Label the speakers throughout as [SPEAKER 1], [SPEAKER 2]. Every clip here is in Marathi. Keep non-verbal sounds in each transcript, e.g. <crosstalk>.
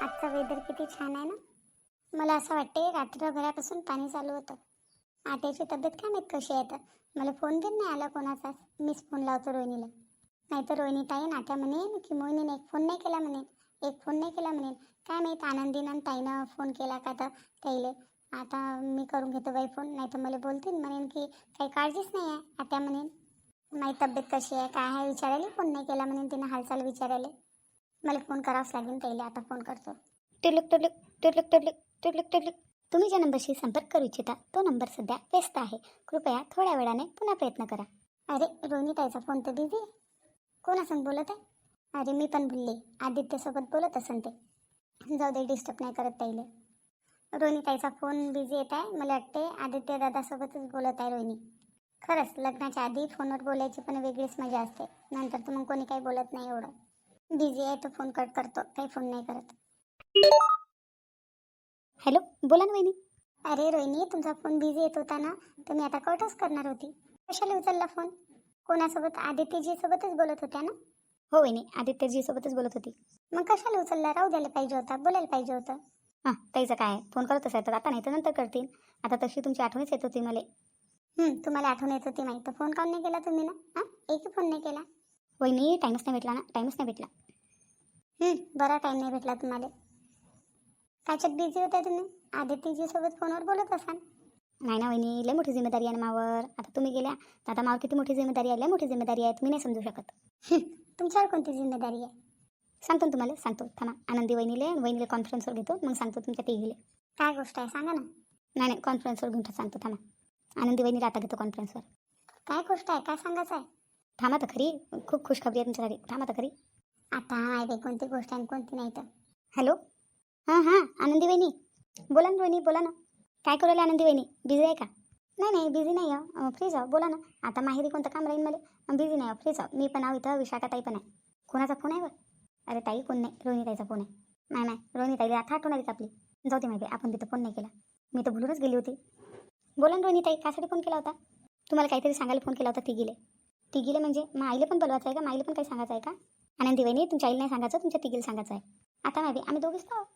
[SPEAKER 1] आजचं वेदर किती छान आहे ना? मला असं वाटते रात्रभरापासून पाणी चालू होतं. आत्याची तब्येत काय माहीत कशी आहे तर मला फोन बिन नाही आला कोणाचा. मीच फोन लावतो रोहिणीला. नाहीतर रोहिणी ताईन आट्या म्हणेन की मोहिनीने एक फोन नाही केला म्हणेन एक फोन नाही केला म्हणेन काय माहीत आनंदीनं आणि ताईनं फोन केला का तर ताईले आता मी करून घेतो बाई फोन नाही तर मला बोलतील म्हणेन की काही काळजीच नाही आहे आत्या म्हणेन. माझी तब्येत कशी आहे? काय आहे? विचारायला? फोन नाही केला म्हणेन तिनं हालचाल विचारायला. मला फोन करावाच लागेल त्याला आता फोन करतो. तुलक टिलक तुलक टिलक तुलक टिलक. तुम्ही ज्या नंबरशी संपर्क करू इच्छिता तो नंबर सध्या व्यस्त आहे. कृपया थोड्या वेळाने पुन्हा प्रयत्न करा. अरे रोनी ताईचा फोन तर बिझी आहे. कोणासंग बोलत आहे? अरे मी पण बोलले. आदित्यसोबत बोलत असन ते. जाऊ दे डिस्टर्ब नाही करत ताईले रोनी ताईचा फोन बिझी येत आहे मला वाटते आदित्य दादासोबतच बोलत आहे रोहिणी. खरंच लग्नाच्या आधी फोनवर बोलायची पण वेगळीच मजा असते. नंतर तर मग कोणी काही बोलत नाही एवढं. बिझी आहे तो फोन कट करतो. काही फोन नाही करत. हॅलो बोला ना वहिनी. अरे रोहिणी तुमचा फोन बिझी येत होता ना? तर मी आता कटच करणार होती. कशाला उचलला फोन? कोणासोबत? आदित्यजी सोबतच बोलत होत्या ना? हो वहिनी आदित्यजी सोबतच बोलत होती. मग कशाला उचलला? राहू द्यायला पाहिजे होता बोलायला पाहिजे होतं. हां ताईचं काय आहे? फोन करतच आहे तर आता नाही तर नंतर करतील. आता तशी तुमची आठवणच येत होती मला. हं, तुम्हाला आठवण येत होती माहीत. तर फोन काऊन नाही केला तुम्ही ना? हां एकही फोन नाही केला. वहिनी टाईमच नाही भेटला ना? टाईमच नाही भेटला. बरा टाईम नाही भेटला तुम्हाला. कायच्यात बिझी होत्या तुम्ही? आदित्यजी सोबत फोनवर बोलत असाल. नाही ना वहिनी लय मोठी जिम्मेदारी आहे ना मावर. आता तुम्ही गेल्या तर आता मावर किती मोठी जिम्मेदारी आहे? लय मोठी जिम्मेदारी आहे तुम्ही नाही समजू शकत. तुमच्यावर कोणती जिम्मेदारी आहे? सांगतो ना तुम्हाला सांगतो. थांबा आनंदी वहिनीले वहिनीले कॉन्फरन्सवर घेतो मग सांगतो तुमच्या तिघीले. काय गोष्ट आहे सांगा ना. नाही नाही कॉन्फरन्सवर घेऊन सांगतो थांबा. आनंदी वहिनीला आता घेतो कॉन्फरन्सवर काय गोष्ट आहे काय सांगायचं आहे? थांबा तर खरी खूप खुशखबरी आहे तुमच्यासाठी. थांबा तर खरी. आता माहिती कोणती गोष्ट आहे आणि कोणती नाही तर. हॅलो हां हां आनंदी वहिनी बोला ना रोहिणी बोला ना. काय करू राहिले आनंदी वहिनी बिझी आहे का? नाही नाही बिझी नाही आहे. फ्री आहो. बोला ना. आता माहेरी कोणतं काम राहील मला? बिझी नाही फ्री जाऊ मी पण आहो इथं विशाखा ताई पण आहे. कोणाचा फोन आहे बरं? अरे ताई कोण नाही. रोहिणी ताईचा फोन आहे. नाही नाही. रोहिणी ताईला आता आठवण आली का आपली. जाऊ दे माहिती आपण तिथं फोन नाही केला. मी तर भुलूनच गेली होती. बोला ना रोहिणी ताई कासाठी फोन केला होता? तुम्हाला काहीतरी सांगायला फोन केला होता तिघीले. तिघीले म्हणजे मग आईला पण बोलवायचं आहे का? माईला पण काही सांगायचं आहे का? आनंदी वहिनी तुमच्या आईला नाही सांगायचं तुमच्या तिघीला सांगायचं आहे. आता माहिती आम्ही दोघीच आहोत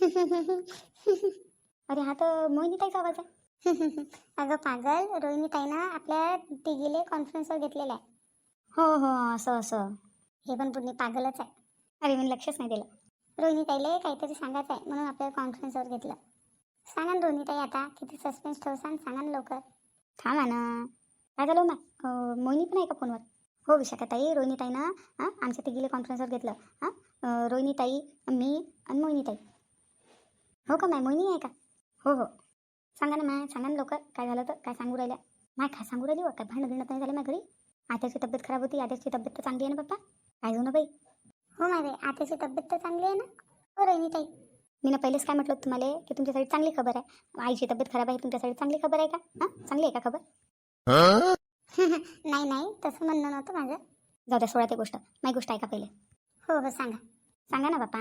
[SPEAKER 1] <laughs> अरे हा तर मोहिनी ताईचा आवाज आहे. <laughs> अगं पागल रोहिणी ताईनं आपल्या तिघीले कॉन्फरन्सवर घेतलेला आहे. हो हो असं असं. हे पण पूर्ण पागलच आहे. अरे मी लक्षच नाही दिलं. रोहिणी ताईले काहीतरी सांगायचं आहे म्हणून आपल्याला कॉन्फरन्सवर घेतलं. सांगा ना रोहिणी ताई आता किती सस्पेन्स ठेवसान सांगा ना लवकर. थांबा ना. काय झालं मग मोहिनी पण आहे का फोनवर? हो विशाखा ताई हां आमच्या तिघीले कॉन्फरन्सवर घेतलं. हां अं, रोहिणी ताई मी आणि मोहिनी ताई हो का माय मोहिनी आहे का? हो हो. सांगा ना माय सांगा ना लवकर. काय झालं तर काय सांगू राहिल्या? माय काय सांगू राहिली व काय भांडण बिणत नाही झालं माझ्या घरी आत्याची तब्येत खराब होती आत्याची तब्येत तर चांगली आहे ना पप्पा? काय झालं बाई? हो बाई आत्याची तब्येत तर चांगली आहे ना? हो रोहिणी ताई मी ना पहिलेच काय म्हटलं तुम्हाला की तुमच्यासाठी चांगली खबर आहे. आईची तब्येत खराब आहे तुमच्यासाठी चांगली खबर आहे का? हां चांगली आहे का खबर? <laughs> नाही नाही तसं म्हणणं नव्हतं माझं. जाऊ द्या सोळा ते गोष्ट. माझी गोष्ट ऐका पहिले. हो हो सांगा. सांगा ना बापा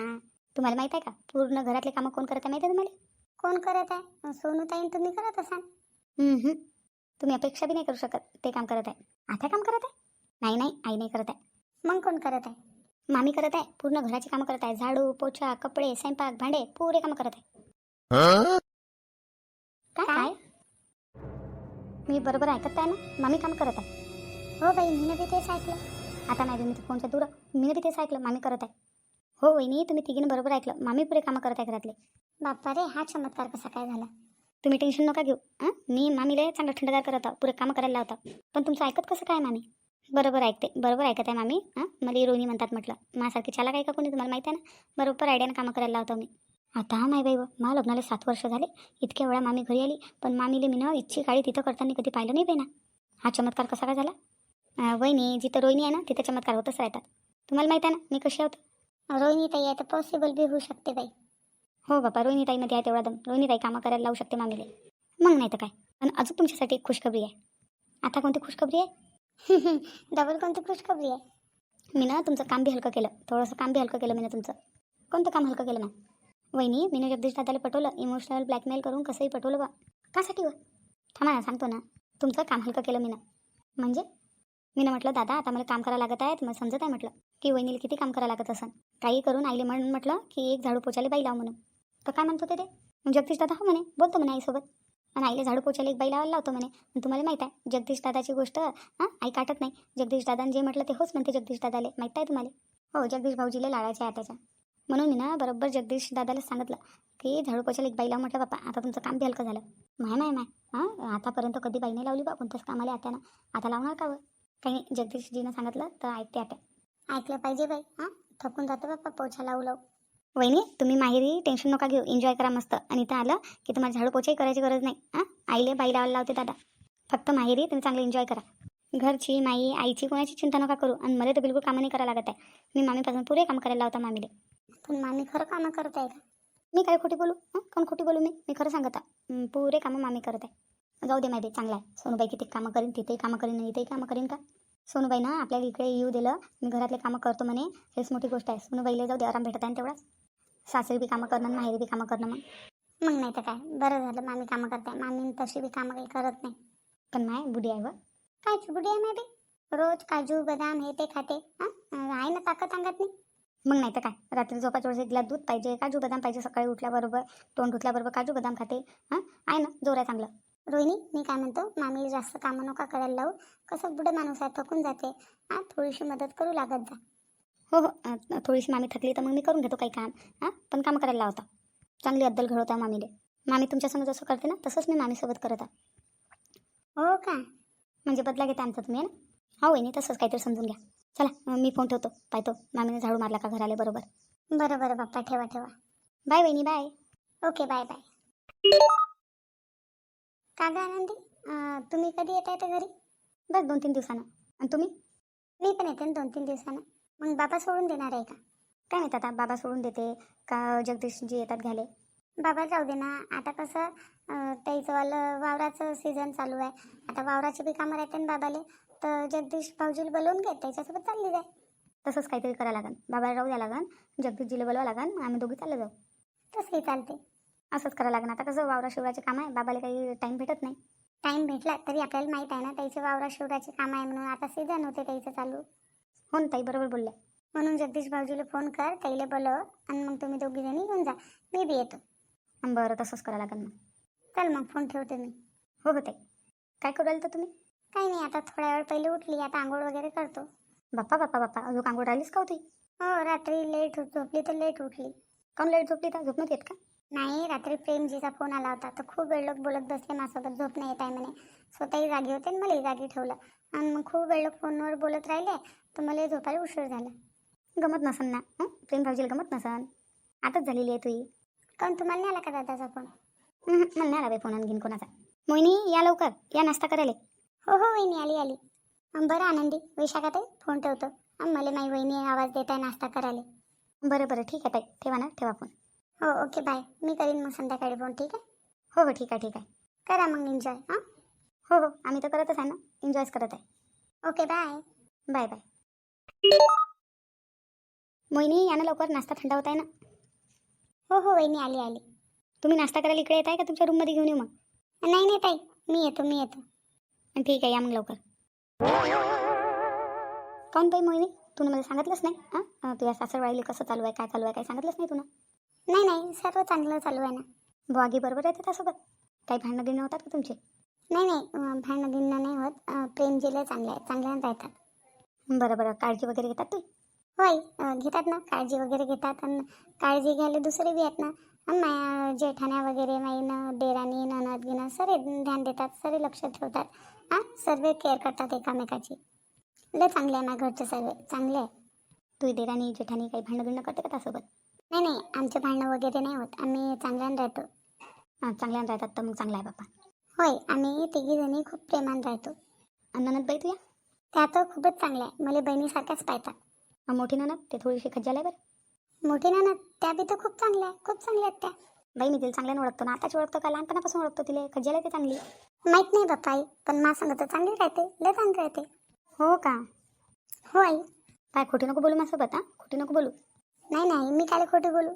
[SPEAKER 1] तुम्हाला माहीत आहे का? पूर्ण घरातले कामं कोण करत आहे माहिती आहे तुम्हाला? कोण करत आहे? सोनू ताईन तुम्ही करत असाल? हम्म. तुम्ही अपेक्षा बी नाही करू शकत. ते काम करत आहे. आता काम करत आहे? नाही नाही आई नाही करत आहे. मग कोण करत आहे? मामी करत आहे. पूर्ण घराची कामं करत आहे. झाडू पोछा कपडे स्वयंपाक भांडे पुरे कामं करत आहे. काय? काय? मी बरोबर ऐकत आहे ना? मामी काम करत आहे. हो बाई मी बी तेच ऐकलं. आता नाही मी फोनच्या दूर मी बी तेच ऐकलं मामी करत आहे. हो वहिनी तुम्ही तिघीनं बरोबर ऐकलं. मामी पुरे कामं करत आहे घरातले. बाप्पा रे हा चमत्कार कसा काय झाला? तुम्ही टेन्शन नका घेऊ हां? मी मामीला चांगलं थंडगार करत आहो पुरे कामं करायला लावता पण तुमचं ऐकत कसं काय मामी? बरोबर ऐकते बरोबर ऐकत आहे मामी हां? मला रोहिणी म्हणतात म्हटलं. माझ्यासारखी चाला काय का कोणी? तुम्हाला माहिती आहे ना? बरोबर आयडियानं कामं करायला लावतो मी. आता हा माय बाई व मला लग्नाला सात वर्ष झाले इतक्या वेळा मामी घरी आली पण मामीले मी ना इच्छी काळी तिथं करताना कधी पाहिलं नाही बाई ना हा चमत्कार कसा काय झाला? वहिनी जिथं रोहिणी आहे ना तिथं चमत्कार होतच राहतात. तुम्हाला माहिती आहे ना मी कशी आहोत रोहिणी ताई आहे तर पॉसिबल बी होऊ शकते बाई. हो बाबा रोहिणी ताईमध्ये आहे तेवढा दम. रोहिणी ताई कामं करायला लावू शकते मामीले. मग नाही तर काय? पण अजून तुमच्यासाठी एक खुशखबरी आहे. आता कोणती खुशखबरी आहे? <laughs> डबल कोणती खुशखबरी आहे? मी ना तुमचं काम बी हलकं केलं. थोडंसं काम बी हलकं केलं मी ना तुमचं. कोणतं काम हलकं केलं मॅम? वहिनी मीनं जगदीश दादाला पटवलं. इमोशनल ब्लॅकमेल करून कसंही पटवलं बा. कासाठी व? थांबा ना सांगतो ना. तुमचं काम हलकं केलं मी ना म्हणजे? मी म्हटलं दादा आता मला काम करायला लागत आहे मग समजत आहे म्हटलं. की वहिनीला किती काम करायला लागत असन? काही करून आईले म्हणून म्हटलं की एक झाडू पोचायला बाई लाव म्हणून. तर काय म्हणत होते ते? जगदीश दादा हो म्हणे बोलतो म्हणे आईसोबत. आणि आईला झाडू पोचायला एक बाई लावायला लावतो म्हणे आणि तुम्हाला माहीत आहे जगदीश दादाची गोष्ट हां आई काटत नाही. जगदीश दादाने जे म्हटलं ते होच म्हणते जगदीश दादाले माहीत आहे तुम्हाला? हो जगदीश भाऊजीला लाडायचे आहे त्याच्या म्हणून मी ना बरोबर जगदीश दादाला सांगितलं की झाडू पोछाला एक बाई लाव म्हटलं बापा आता तुमचं काम बी हलकं झालं. माय माय माय. हां? आतापर्यंत कधी बाई नाही लावली बा? कोणत्याच कामाला आता ना आता लावणार का काही जगदीशजीनं सांगितलं तर ऐकते आता ऐकलं पाहिजे बाई. हां? थकून जातं बाप्पा पोछा लावू लावू. वहिनी तुम्ही माहेरी टेन्शन नका घेऊ. एन्जॉय करा मस्त. आणि इथं आलं की तुम्हाला झाडू पोछाही करायची गरज नाही. हां? आईले बाई लावायला लावते दादा. फक्त माहेरी तुम्ही चांगलं एन्जॉय करा. घरची माई आईची कोणाची चिंता नका करू. आणि मला तर बिलकुल कामं नाही करायला लागत आहे. मी मामीपासून पुरे काम करायला लावता मामीले. पण मामी खरं कामं करत आहे का? मी काय खोटी बोलू? हां? कोण खोटी बोलू मी? मी खरं सांगत आहे. पुरे कामं मामी करत आहे. जाऊ दे माहिती चांगला आहे. सोनूबाई किती कामं करीन तिथेही कामं करीन इथेही कामं करीन का? सोनूबाई ना आपल्याला इकडे येऊ दिलं. मी घरातले कामं करतो म्हणे. हेच मोठी गोष्ट आहे. सोनूबाईला जाऊ दे आराम भेटत आहे तेवढाच. सासरी बी कामं करणं माहेरी बी कामं करणं मग. मग नाही तर काय? बरं झालं मामी कामं करते मामी तशी बी कामं काही करत नाही. पण माय बुडी आहे व. काय बुडी आहे बी रोज काजू बदाम हे ते खाते. हां? आहे ना ताकद अंगात नाही मग नाही तर काय? रात्री झोपाच्या एक ग्लास दूध पाहिजे काजू बदाम पाहिजे सकाळी उठल्याबरोबर तोंड धुतल्याबरोबर काजू बदाम खाते. हां? आहे ना? जोर आहे चांगलं. रोहिणी मी काय म्हणतो? मामी जास्त कामं नका करायला लावू. कसं बुडं माणूस आहे थकून जाते. हां थोडीशी मदत करू लागत जा. हो हो. थोडीशी मामी थकली तर मग मी करून घेतो काही काम. हां? पण काम करायला लावता चांगली अद्दल घडवता मामीले. मामी तुमच्यासमोर जसं करते ना तसंच मी मामीसोबत करत आहे. हो का? म्हणजे बदला घेता आमचा तुम्ही ना? हो वहिनी तसंच काहीतरी समजून घ्या. चला मी फोन ठेवतो. पाहतो मामीने झाडू मारला का घराले? बरोबर. बरं बरं बाप्पा ठेवा ठेवा. बाय वहिनी बाय. Okay bye bye. का गं आनंदी अं, तुम्ही कधी येत आहे तर घरी? बस दोन तीन दिवसानं. आणि तुम्ही? मी पण येते ना दोन तीन दिवसानं. मग बाबा सोडून देणार आहे का? काय माहीत आता बाबा सोडून देते का जगदीशजी येतात घ्याले बाबा जाऊ दे ना. आता कसं अं, त्याचं वालं वावराचं सीझन चालू आहे. आता वावराची बी कामं राहते ना बाबाले. तर जगदीश भाऊजीला बोलवून घे त्याच्यासोबत चालली जाय. तसंच काहीतरी करायला लागन. बाबाला राहू द्या लागन. जगदीशजीला बोलावं लागन. मग आम्ही दोघी चाललं जाऊ. तसंही चालते असंच करावं लागन. आता कसं वावरा शिवराचे काम आहे? बाबाला काही टाईम भेटत नाही. टाईम भेटला तरी आपल्याला माहीत आहे ना त्याचे वावरा शिवराचे काम आहे म्हणून. आता सीझन होते त्याचं चालू. हो ना ताई बरोबर बोलल्या. म्हणून जगदीश भाऊजीला फोन कर ताईला बोलव आणि मग तुम्ही दोघी जणी येऊन जा. मी बी येतो. बरं तसंच करावं लागेल मग. चल मग फोन ठेवते मी. हो हो ताई. काय करू तर तुम्ही? काही नाही आता थोड्या वेळ पहिले उठली आता आंघोळ वगैरे करतो. बाप्पा बाप्पा बाप्पा अजून आंघोळ राहिलीच का होती? हो रात्री लेट झोपली तर लेट उठली. काऊन लेट झोपली तर? झोपण्यात येत का? नाही रात्री प्रेमजीचा फोन आला होता. तर खूप वेळ लोक बोलत बसले माझ्यासोबत झोप नाही येत आहे म्हणे. स्वतःही जागी होते आणि मलाही जागी ठेवलं. आणि मग खूप वेळ लोक फोनवर बोलत राहिले तर मला झोपायला उशीर झाला. गमत नसन ना? हं? प्रेम भाऊजीला गमत नसन? आताच झालेली आहे तुही. काऊन तुम्हाला नाही आला का दादाचा फोन मला नाही आला बाई फोन आणखीन कोणाचा. मोहिनी या लवकर. या नाश्ता करायला हो हो वहिनी आली आली. बरं आनंदी विशाखा ताई फोन ठेवतो मला माई वहिनी आवाज देत आहे नाश्ता करायला. बरं बरं ठीक आहे ताई. ठेवा ना ठेवा फोन हो ओके बाय मी करीन मग संध्याकाळी फोन ठीक आहे? हो हो ठीक आहे ठीक आहे. करा मग एन्जॉय हां? हो हो आम्ही तर करतच आहे ना. एन्जॉयच करत आहे. Okay bye bye bye Mohini यानं लवकर नाश्ता थंड होत आहे ना? हो हो वहिनी आली आली. तुम्ही नाश्ता करायला इकडे येत आहे का तुमच्या रूममध्ये घेऊन येऊ मग? नाही नाही ताई. मी येतो मी येतो. ठीक आहे या मग लवकर. काऊन बाई मोहिनी? तुला मला सांगितलंच नाही हां तुझ्या सासरवाडीला कसं चालू आहे काय चालू आहे काय सांगितलंच नाही तुला? नाही नाही सर्व चांगलं चालू आहे ना. बुवागी बरोबर येते त्यासोबत. काही भांडणं गिणं होतात का तुमचे? नाही नाही भांडणं गिणं नाही होत. अं, प्रेमजीला चांगले आहे चांगल्यानं राहतात बरं बरं काळजी वगैरे घेतात ते होय घेतात ना काळजी वगैरे घेतात. आणि काळजी घ्यायला दुसरे बी आहेत ना. माया जेठाण्या वगैरे माईनं देराणी घेणार घेणार. सरे ध्यान देतात सरे लक्ष ठेवतात. हां सर्व केअर करतात एकामेकाची. लय चांगले आहे ना घरचे सर्व. चांगले आहे. तू देराणी जेठाणी काही भांडण बिणं करते का त्यासोबत? नाही नाही आमचे भांडणं वगैरे नाही होत. आम्ही चांगल्यानं राहतो. हां चांगल्यानं राहतात तर मग चांगला आहे बाप्पा होय आम्ही तिघी जणी खूप प्रेमान राहतो. अननत ननद बाई तुया? त्या तर खूपच चांगल्या आहे. मला बहिणीसारख्याच पाहतात. अं, मोठी ननद ते थोडीशी खज्जाल आहे बरं. मोठी ननद त्या बी तर खूप चांगल्या आहे. खूप चांगल्या आहेत त्या. बाई मी तिला चांगल्यानं ओळखतो ना. आताच ओळखतो का लहानपणापासून ओळखतो तिला. खज्जाल आहे ते चांगली. माहीत नाही बाप्पा आई पण मा सांगत चांगली राहते. लय चांगली राहते. हो का? हो आई. काय खोटी नको बोलू माझ्यासोबत हां? खोटी नको बोलू. नाही नाही मी काय खोटी बोलू?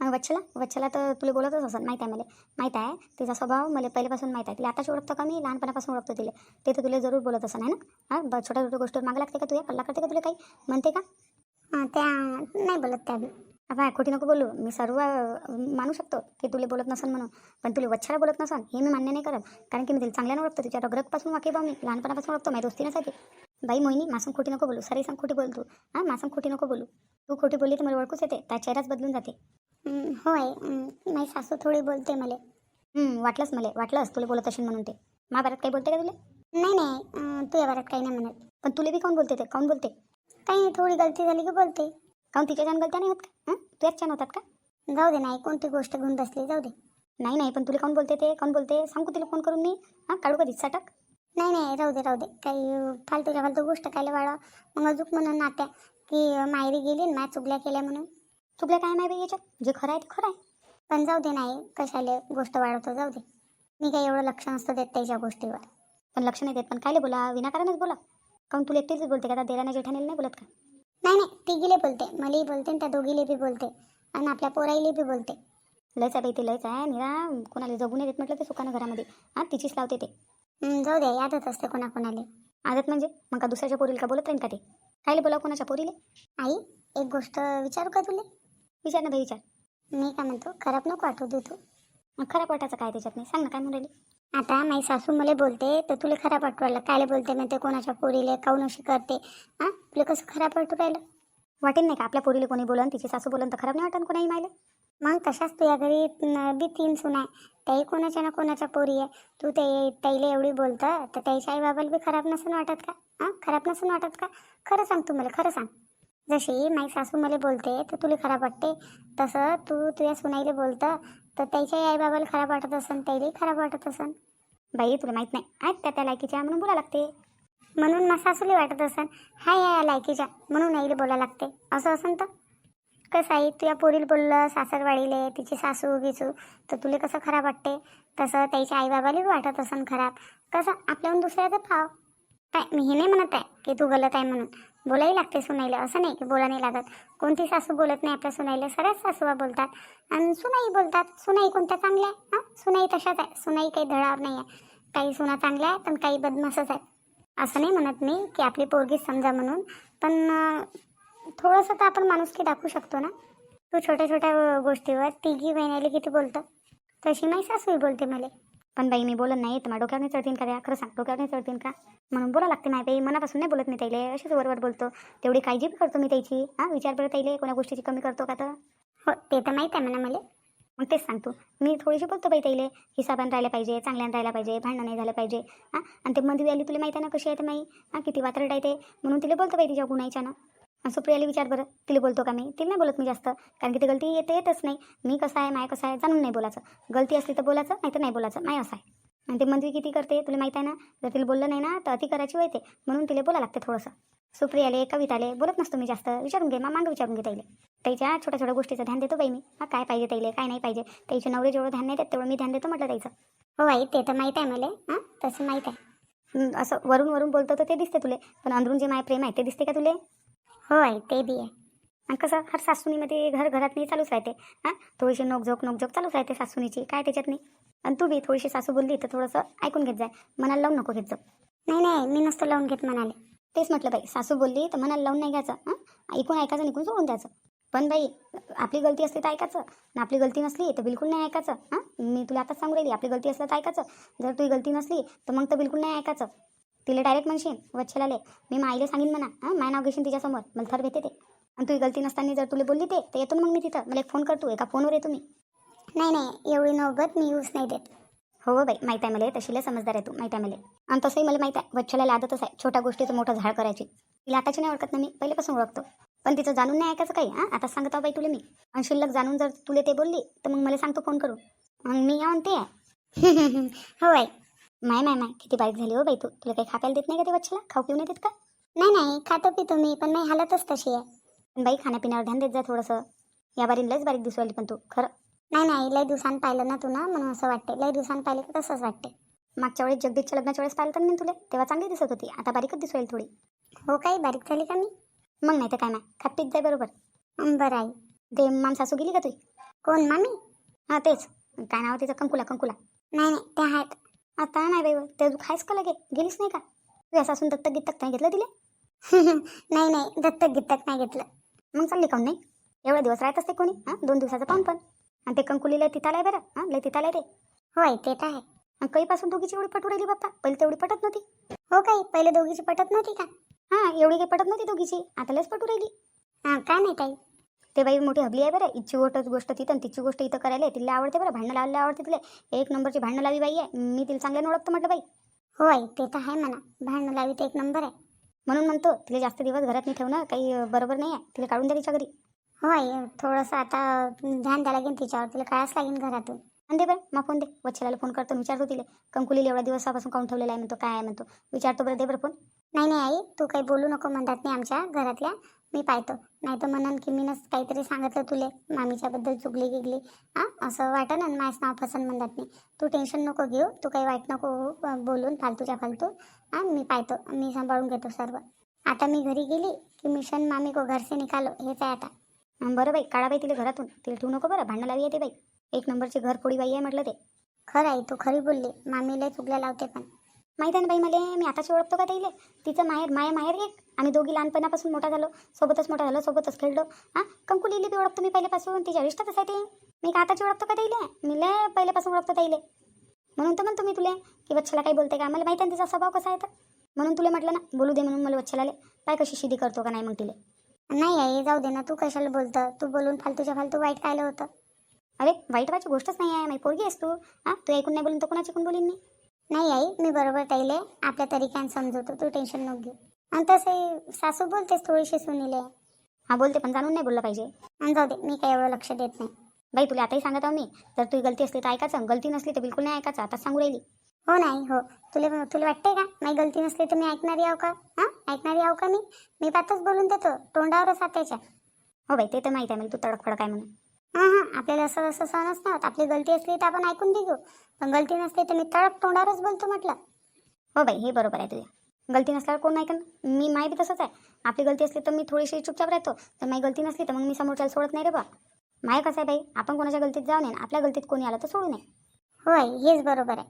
[SPEAKER 1] आणि वच्छला वच्छला तर तुला बोलतच असत माहीत आहे मला. माहीत आहे तिचा स्वभाव मला पहिल्यापासून माहीत आहे. तिला आताच ओळखतो का मी लहानपणापासून ओळखतो तिला. ते तर तुला जरूर बोलत असं आहे ना? हां छोट्या छोट्या गोष्टीवर मागं लागते का तुझ्या कल्ला करते का तुला काही? म्हणते का?
[SPEAKER 2] त्या नाही बोलत त्या बी.
[SPEAKER 1] आता खोटी नको बोलू. मी सर्व मानू शकतो की तुला बोलत नसन म्हणून. पण तुला वच्छाला बोलत नसन हे मी मान्य नाही करत. कारण की मी तिला चांगल्यानं ओळखतो. तिच्या रगरगपासून वाकेबा मी लहानपणापासून ओळखतो माझी दोस्ती नसायची बाई मोहिनी मासून खोटी नको बोलू. सारी सांग खोटी बोल तू. हां मासून खोटी नको बोलू. तू खोटी बोलली तर मला ओळखूच येते. त्या चेहराच बदलून जाते.
[SPEAKER 2] हं, आहे माझी सासू थोडी बोलते मला.
[SPEAKER 1] वाटलंच मला. वाटलंच तुला बोलत असेल म्हणून ते. महाभारत काही बोलते का तुला?
[SPEAKER 2] नाही नाही. तू या बरात काही नाही म्हणत.
[SPEAKER 1] पण तुला बी काऊन बोलते ते? काऊन बोलते?
[SPEAKER 2] काही थोडी गलती झाली की बोलते.
[SPEAKER 1] काऊन तिच्या छान गलत्या नाही होत का? हां? तुझ्याच छान होतात का?
[SPEAKER 2] जाऊ दे नाही कोणती गोष्ट घेऊन बसली जाऊ दे.
[SPEAKER 1] नाही नाही पण तुला काऊन बोलते ते? काऊन बोलते? सांगू तिला फोन करून मी? हां? काढू का दिसा टाक?
[SPEAKER 2] नाही नाही राहू दे राहू दे. काही फालतूच्या फालतू गोष्ट कायला वाढवा. मग अजून म्हणून नात्या? की अं, माहेरी गेली माझ्या चुकल्या केल्या म्हणून?
[SPEAKER 1] चुकल्या काय नाही बाई याच्यात? जे खरं आहे ते खरं आहे.
[SPEAKER 2] पण जाऊ दे नाही कशाला गोष्ट वाढवतो जाऊ दे. मी काही एवढं लक्ष नसतं देत त्याच्या गोष्टीवर.
[SPEAKER 1] पण लक्ष नाही देत पण कायले बोला विनाकारणच बोला काऊन तुला एकटीच बोलते का? त्या देराने जेठानेला नाही बोलत का?
[SPEAKER 2] नाही नाही तिघीले बोलते. मलाही बोलते आणि त्या दोघीले बी बोलते. आणि आपल्या पोराईले बी बोलते.
[SPEAKER 1] लयच आहे बाई ते लयच आहे निरा. कोणाला जगू नाही देत म्हटलं ते सुखानं घरामध्ये. हां तिचीच लावते ते.
[SPEAKER 2] हं, जाऊ दे यादच असते कोणाकोणाले.
[SPEAKER 1] आदत म्हणजे? मग का दुसऱ्याच्या पोरीला का बोलत राहीन का ते? कायले बोला कोणाच्या पोरीले?
[SPEAKER 2] आई एक गोष्ट विचारू का तुले?
[SPEAKER 1] विचार ना बाई विचार.
[SPEAKER 2] मी काय म्हणतो खराब नको वाटू दे तू
[SPEAKER 1] मग खराब वाटायचं काय त्याच्यात नाही? सांग ना काय म्हणून राहिली?
[SPEAKER 2] आता माझी सासू मला बोलते तर तुला खराब वाटू राहिलं कायले बोलते म्हणते कोणाच्या पोरीले काऊन अशी करते? हां तुला कसं खराब वाटू राहिलं?
[SPEAKER 1] वाटेल नाही का? आपल्या पोरीला कोणी बोलन तिची सासू बोलन तर खराब नाही वाटन कोणाही मायले?
[SPEAKER 2] मग तशाच तुझ्या घरी बी तीन सुना आहे. त्याही कोणाच्या ना कोणाच्या पोरी आहे. तू ते त्याला एवढी बोलतं तर त्याच्या आई बाबाला बी खराब नसून वाटत का? हां खराब नसून वाटत का? खरं सांग तू मला खरं सांग. जशी माझी सासू मला बोलते तर तुला खराब वाटते. तसं तू तुझ्या सुनाईला बोलतं तर त्याच्याही आई बाबाला खराब वाटत असन त्यालाही खराब वाटत असन.
[SPEAKER 1] बाई तुला माहीत नाही. आहेत त्या त्या लायकीच्या म्हणून बोला लागते.
[SPEAKER 2] म्हणून मग सासूला वाटत असन हाय या लायकीच्या. म्हणून आईला बोला लागते. असं असन तर. कसं आई तुझ्या पोरीला बोललं सासरवाडीले तिची सासू गिसू तर तुला कसं खराब वाटते? तसं त्याच्या आईबाबाला बी वाटत असन खराब. कसं? आपल्याहून दुसऱ्याचं पाव. काय मी हे नाही म्हणत आहे की तू गलत आहे म्हणून. बोलाही लागते सुनाईला. असं नाही की बोला नाही लागत. कोणती सासू बोलत नाही आपल्या सुनाईला? सगळ्याच सासूबा बोलतात. आणि सुनाई बोलतात. सुनाई कोणत्या चांगल्या आहे? हां? सुनाई तशाच आहे. सुनाई काही धडावर नाही आहे. काही सुना चांगल्या आहेत पण काही बदमासच आहेत. असं नाही म्हणत मी की आपली पोरगी समजा म्हणून. पण थोडंसं तर आपण माणुसकी दाखवू शकतो ना? तू छोट्या छोट्या गोष्टीवर तिघी बहिणीला किती बोलतं? तशी माझी सासूही बोलते मला.
[SPEAKER 1] पण बाई मी बोलत नाही. माझ्या डोक्यावर नाही चढतीन का त्या खरं सांग डोक्यावर नाही चढतीन का? म्हणून बोला लागते नाही बाई. मनापासून नाही बोलत मी त्याईले अशीच वरवर बोलतो. तेवढी काळजी बी करतो मी त्याची हां विचार करत त्याईले कोणा गोष्टीची कमी करतो का तर?
[SPEAKER 2] हो ते तर माहीत आहे म्हणा मला.
[SPEAKER 1] मग तेच सांगतो. मी थोडीशी बोलतो बाई त्याईले हिसाबानं राहायला पाहिजे चांगल्यानं राहायला पाहिजे भांडणं नाही झालं पाहिजे. हां आणि ते मंदी आली तुला माहिती आहे ना कशी आहे तर माई? हां किती वात्रट आहे ते? म्हणून तिला बोलतो बाई तिच्या गुणाईच्या ना सुप्रियाला विचार बरं तिला बोलतो का मी? तिला नाही बोलत मी जास्त कारण की ती गलती येते येतच नाही. मी कसं आहे माय कसं आहे जाणून नाही बोलायचं. गलती असली तर बोलायचं नाही तर नाही बोलायचं. माय असं आहे. आणि ते मंदी किती करते तुला माहीत आहे ना? जर तिला बोललं नाही ना तर अति करायची वयते म्हणून तिला बोला लागते थोडंसं. सुप्रियाले कविताले बोलत नसतो मी जास्त. विचारून घे मग विचारून घे त्याला त्याच्या छोट्या छोट्या गोष्टीचं ध्यान देतो बाई मी. हा काय पाहिजे त्याला काय नाही पाहिजे? त्याचे नवरे जेवढं ध्यान नाही देत तेवढं मी ध्यान देतो म्हटलं त्याचं
[SPEAKER 2] हो आई ते तर माहीत आहे मला. हां तसं माहीत आहे.
[SPEAKER 1] असं वरून वरून बोलतो तर ते दिसते तुले. पण अंदरून जे माय प्रेम आहे ते दिसते का तुले?
[SPEAKER 2] हो आई ते बी आहे.
[SPEAKER 1] आणि कसं हर सासूनीमध्ये घर घरात नाही चालूच राहते. हां? थोडीशी नोकझोक नोकझोक चालूच राहते सासूनीची. काय त्याच्यात नाही आणि तू बी थोडीशी सासू बोलली तर थोडंसं ऐकून घेत जाय मनाला लावून नको घेत जाऊ.
[SPEAKER 2] नाही नाही मी नसतं लावून घेत म्हणाले
[SPEAKER 1] तेच म्हटलं बाई सासू बोलली तर मनाला लावून नाही घ्यायचं हां? ऐकून ऐकायचं निकून सोडून द्यायचं. पण बाई आपली गलती असली तर ऐकायचं. आणि आपली गलती नसली तर बिलकुल नाही ऐकायचं हां? मी तुला आताच सांगू राहिली आपली गलती असलं तर ऐकायचं. जर तुझी गलती नसली तर मग तर बिलकुल नाही ऐकायचं. तिला डायरेक्ट म्हणशील? वच्छलाले मी माईला सांगीन म्हणा. हां माय नाव घेशील तिच्यासमोर. मला थर भेटे ते. आणि तुझी गलती नसताना जर तुला बोलली ते तर येतो मग मी तिथं. मला एक फोन करतो एका फोनवर येतो मी.
[SPEAKER 2] नाही नाही. एवढी नौबत मी यूज नाही देत.
[SPEAKER 1] हो बाई. माहीत आहे मला. तशी लय समजदार आहे तू. माहीत आहे मला. आणि तसंही मला माहीत आहे. वच्छलाला आदतच आहे छोट्या गोष्टीचं मोठं झाड करायची. तिला आताची नाही ओळखत ना मी. पहिल्यापासून ओळखतो. पण तिचं जाणून नाही ऐकायचं काही हां? आता सांगत आहो बाई तुला मी. आणि शिल्लक जाणून जर तुला ते बोलली तर मग मला सांगतो फोन करू मग मी या म्हणते आहे
[SPEAKER 2] हो आई
[SPEAKER 1] माय माय माय किती बारीक झाली हो बाई तू. तुला काही खायला देत नाही का ते वच्छला खाऊ पिऊ नाही देत का?
[SPEAKER 2] नाही नाही खातो पितो मी पण नाही हालतच तशी आहे.
[SPEAKER 1] पण बाई खाण्यापिण्यावर ध्यान देत जा थोडंसं. या बारी लयच बारीक दिसू राहिली पण तू खरं.
[SPEAKER 2] नाही नाही लय दिवसांनी पाहिलं ना तू ना म्हणून असं वाटते लय दिवसांनी पाहिलं की तसंच वाटते
[SPEAKER 1] मागच्या वेळेस जगदीशच्या लग्नाच्या वेळेस पाहिलं तर मी तुला तेव्हा चांगली दिसत होती. आता बारीकच दिसू राहील थोडी.
[SPEAKER 2] हो काही बारीक झाली का मी?
[SPEAKER 1] मग नाही तर काय नाही खात पीत जाय बरोबर.
[SPEAKER 2] बरं आई
[SPEAKER 1] ते माम सासू गेली का तुझी?
[SPEAKER 2] कोण मामी?
[SPEAKER 1] हां तेच. काय नाव तिचं? कंकुला कंकुला.
[SPEAKER 2] नाही नाही त्या आहेत.
[SPEAKER 1] आता नाही बाई ते तू खायच का लगे? गेलीच नाही का? तुझ्या सासून दत्तक गित्तक नाही घेतलं तिला? <laughs>
[SPEAKER 2] नाही नाही दत्तक गित्तक नाही घेतलं.
[SPEAKER 1] मग चालली काऊन नाही? एवढा दिवस राहत असते कोणी हां? दोन दिवसाचं पाहून पण. आणि ते कंकुलीला तिथालाय बरं हां? लय तिथालाय ते.
[SPEAKER 2] होय ते तर आहे.
[SPEAKER 1] आणि कैपासून दोघीची एवढी पटू राहिली बाप्पा? पहिले तेवढी पटत नव्हती.
[SPEAKER 2] हो काही पहिले दोघीची पटत नव्हती का?
[SPEAKER 1] हां एवढी काही पटत नव्हती दोघीची. आता लयच पटू राहिली.
[SPEAKER 2] हां काय नाही ताई
[SPEAKER 1] ते बाई मोठी हबली आहे बरं. इच्छी गोष्ट गोष्ट तिथं तिची गोष्ट इथं करायला तिला आवडते बरं. भांडणं लावायला आवडते तिला. एक नंबरची भांडणं लावी बाई आहे. मी तिला चांगल्यानं ओळखतो म्हटलं बाई.
[SPEAKER 2] होय ते तर आहे म्हणा. भांडणं लावी ते एक नंबर आहे.
[SPEAKER 1] म्हणून म्हणतो तिला जास्त दिवस घरात नाही ठेवणं. काही बरोबर नाही आहे. तिला काढून द्या तिच्या घरी.
[SPEAKER 2] होय थोडंसं आता ध्यान द्यायला लागेल तिच्यावर. तिला कळायच लागेल घरातून.
[SPEAKER 1] दे बरं. मग फोन दे. वच्छलाला फोन करतो. विचारतो तिला. कंकुलीला एवढ्या दिवसापासून काऊन ठेवलेला आहे म्हणतो. काय आहे म्हणतो. विचारतो बरं. दे बरं फोन.
[SPEAKER 2] नाही नाही आई. तू काही बोलू नको म्हणतात नाही आमच्या घरातल्या. मी पाहतो नाही तर म्हणन की मीनच काहीतरी सांगितलं तुले. मामीच्याबद्दल चुगली गिगली. हां? असं वाटन आणि माझं नाव पसंत म्हणतात नाही. तू टेन्शन नको घेऊ. तू काही वाईट नको बोलून फालतूच्या फालतू. हां? मी पाहतो मी सांभाळून घेतो सर्व. आता मी घरी गेली की मिशन मामी को घरसे निकालो. हेच आहे आता.
[SPEAKER 1] बरं बाई काढा बाई तिला घरातून. तिला ठेवू नको बरं. भांडणं लावी येते बाई. एक नंबरची घर फोडी बाई आहे म्हटलं ते.
[SPEAKER 2] खरं आहे तू खरी बोलली. मामीला चुगल्या लावते पण.
[SPEAKER 1] माहिती आहे ना बाई मला मी आताच ओळखतो का ताईले तिचं माहेर माया माहेर एक. आम्ही दोघी लहानपणापासून मोठा झालो. सोबतच मोठा झालो सोबतच खेळलो. हां? कंकुलीली बी ओळखतो मी पहिल्यापासून. तिच्या रिष्टातच आहे ते. मी का आताच ओळखतो का ताईले मी लय पहिल्यापासून ओळखतो ताईले म्हणून तर म्हणतो मी तुले की वच्छला काही बोलते का? मला माहिती आहे तिचा स्वभाव कसा आहे तर. म्हणून तुला म्हटलं ना बोलू दे म्हणून मला वच्छलाले. पाय कशी शिदी करतो का नाही मग तिले.
[SPEAKER 2] नाही आई जाऊ दे ना. तू कशाला बोलतं? तू बोलून फालतूच्या फालतू वाईट कायलं होतं.
[SPEAKER 1] अरे वाईट वाची गोष्टच नाही आहे. माझी पोरगी आहेस तू. हां? तू ऐकून नाही बोलून तर कोणाची ऐकून बोलीन मी?
[SPEAKER 2] नाही आई मी बरोबर ताईले आपल्या तरीक्यानं समजवतो. तू टेन्शन नको घेऊ. आणि तसे सासू बोलतेस थोडीशी सुनीले.
[SPEAKER 1] हा बोलते पण जाणून नाही बोललं पाहिजे.
[SPEAKER 2] आणि जाऊ दे मी काही एवढं लक्ष देत नाही.
[SPEAKER 1] बाई तुला आताही सांगत आहो मी. जर तुझी गलती असली तर ऐकायचं. गलती नसली तर बिलकुल नाही ऐकायचं. आता सांगू राहिली.
[SPEAKER 2] हो नाही हो. तुला तुला वाटतंय का? माझी गलती नसली तर मी ऐकणारी आहो का? हां? ऐकणारी आहो का मी? मी पातच बोलून देतो. तोंडावरच आत्याच्या
[SPEAKER 1] हो बाई ते तर माहिती आहे. मला तू तडक फडक आहे म्हणून.
[SPEAKER 2] हां हां. आपल्याला असं असं सहनच नाही होत. आपली गलती असली तर आपण ऐकून घेऊ. पण गलती नसली तर मी तडक तोंडावरच बोलतो म्हटलं.
[SPEAKER 1] हो बाई हे बरोबर आहे तुझ्या गलती नसल्यावर कोण का मी माय बी तसंच आहे. आपली गलती असली तर मी थोडीशी चुपचाप राहतो. तर माझी गलती नसली तर मग मी समोरच्याला सोडत नाही रे बा माय कसं आहे बाई? आपण कोणाच्या गलतीत जाऊ नये. आपल्या गलतीत कोणी आलं तर सोडू नये.
[SPEAKER 2] होय हेच बरोबर आहे.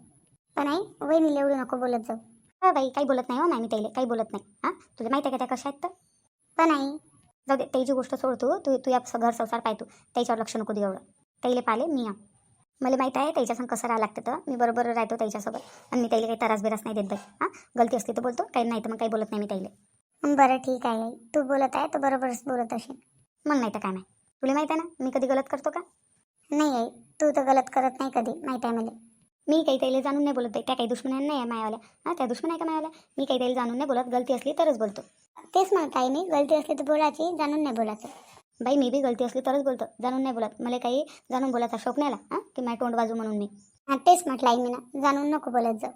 [SPEAKER 2] पण आई वहिनीला एवढी नको बोलत जाऊ.
[SPEAKER 1] हो बाई काही बोलत नाही हो नाही मी ताईले काही बोलत नाही. हां? तुला माहिती आहे का त्या कशा आहेत तर?
[SPEAKER 2] पण आई
[SPEAKER 1] जाऊ दे त्याची गोष्ट सोड तू. तू या घर संसार पाय तू. त्याच्यावर लक्ष नको देऊ एवढं. त्याईले पाले मी या. मला माहिती आहे त्याच्यासंग कसं राहावं लागतं तर. मी बरोबर राहतो त्याच्यासोबत आणि मी त्याला काही तरास बिरास नाही देत बाई. हां? गलती असली तर बोलतो. काही नाही तर मग काही बोलत नाही मी त्याईले
[SPEAKER 2] बरं ठीक आहे तू बोलत आहे तर बरोबरच बोलत असेल.
[SPEAKER 1] मग नाही तर काय नाही. तुला माहिती आहे ना मी कधी गलत करतो का?
[SPEAKER 2] नाही आई. तू तर गलत करत नाही कधी. माहीत आहे मला.
[SPEAKER 1] मी काही त्याला जाणून नाही बोलत बाई. त्या काही दुश्मन नाही आहे मायावाल्या. हां त्या दुश्मन आहे का मायावाल्या? मी काही त्याला जाणून नाही बोलत. गलती असली तरच बोलतो.
[SPEAKER 2] तेच म्हणत आहे मी गलती असली तर बोलायची जाणून नाही बोलायचं.
[SPEAKER 1] बाई मी बी गलती असली तरच बोलतो. जाणून नाही बोलत. मला काही जाणून बोलायचा शौक नाही आला हां? की माझ्या तोंड बाजू म्हणून मी.
[SPEAKER 2] हां तेच म्हटलं आई मी ना जाणून नको बोलत जाऊ.